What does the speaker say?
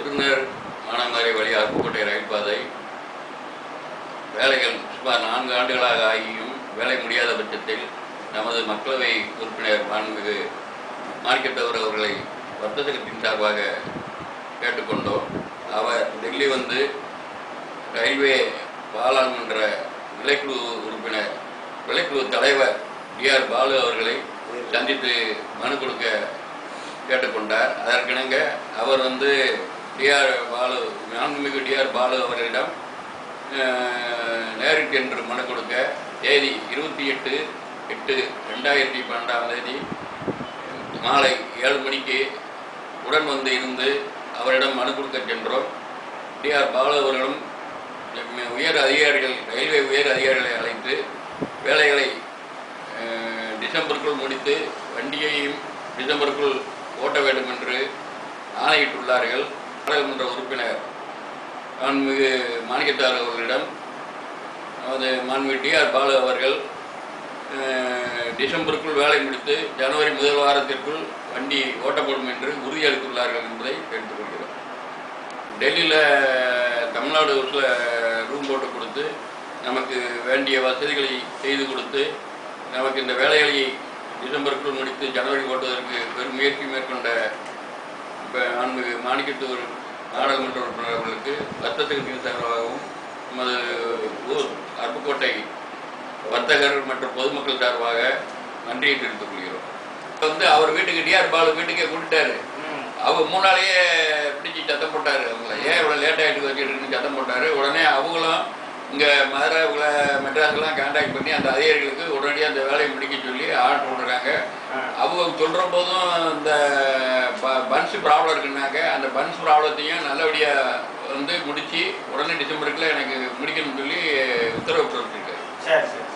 திருநர் மானாமதுரை வழி அருப்புக்கோட்டை ரயில் பாதை. வேலைகள் சுமார் நான்கு ஆண்டுகளாக ஆகியும் வேலை முடியாத பட்சத்தில் நமது மக்களவை உறுப்பினர் மாண்புமிகு மார்க்கெட்டவர் அவர்களை வர்த்தகத்தின் சார்பாக கேட்டுக்கொண்டோம். அவர் டெல்லி வந்து ரயில்வே பாராளுமன்ற விலைக்குழு உறுப்பினர் விலைக்குழு தலைவர் டிஆர் பாலு அவர்களை சந்தித்து மனு கொடுக்க கேட்டுக்கொண்டார். அதற்கிணங்க அவர் வந்து டிஆர் பாலு மாண்புமிகு டிஆர் பாலு அவர்களிடம் நேரிட்டு என்று மனு கொடுக்க தேதி இருபத்தி எட்டு எட்டு ரெண்டாயிரத்தி பன்னெண்டாம் தேதி மாலை ஏழு மணிக்கு உடன் வந்து இருந்து அவரிடம் மனு கொடுக்க சென்றோம். டிஆர் பாலு அவர்களும் உயர் அதிகாரிகள் ரயில்வே உயர் அதிகாரிகளை அழைத்து வேலைகளை டிசம்பருக்குள் முடித்து வண்டியையும் டிசம்பருக்குள் ஓட்ட வேண்டும் என்று ஆணையிட்டுள்ளார்கள். நாடாளுமன்ற உறுப்பினர் மாண்புமிகு மாணிக்கத்தார் அவர்களிடம் நமது மாண்புமிகு டிஆர் பாலு அவர்கள் டிசம்பருக்குள் வேலை முடித்து ஜனவரி முதல் வாரத்திற்குள் வண்டி ஓட்டப்படும் என்று உறுதியளித்துள்ளார்கள் என்பதை கேட்டுக்கொள்கிறோம் டெல்லியில் தமிழ்நாடு ஹவுஸில் ரூம் போட்டு கொடுத்து நமக்கு வேண்டிய வசதிகளை செய்து கொடுத்து நமக்கு இந்த வேலைகளை டிசம்பருக்குள் முடித்து ஜனவரி ஓட்டுவதற்கு பெரும் முயற்சி மேற்கொண்ட இப்போ மாண்புமிகு மாணிக்கத்தூர் நாடாளுமன்ற உறுப்பினர் அவர்களுக்கு வர்த்தகத்தின் சார்பாகவும் நமது ஊர் அருப்புக்கோட்டை வர்த்தகர் மற்றும் பொதுமக்கள் சார்பாக நன்றியை தெரிவித்துக் கொள்கிறோம். இப்ப வந்து அவர் வீட்டுக்கு டிஆர் பாலு வீட்டுக்கே கூட்டிட்டாரு. அவங்க மூணாலேயே பிடிச்சி சத்தம் போட்டாரு அவங்கள. ஏன் இவ்வளோ லேட் ஆகிட்டு வச்சுட்டு சத்தம் போட்டாரு. உடனே அவங்களும் இங்கே மதுரை இவங்கள மெட்ராஸ்லாம் கான்டாக்ட் பண்ணி அந்த அதிகாரிகளுக்கு உடனடியாக அந்த வேலையை முடிக்க சொல்லி ஆர்டர் விடுறாங்க அவங்க சொல்கிற போதும் இந்த பன்ஸ் ப்ராப்ளம் இருக்குன்னாக்க அந்த பன்ஸ் ப்ராப்ளத்தையும் நல்லபடியாக வந்து முடித்து உடனே டிசம்பருக்குள்ள எனக்கு முடிக்கணும்னு சொல்லி உத்தரவு பிறப்பிச்சிருக்காரு சரி சரி.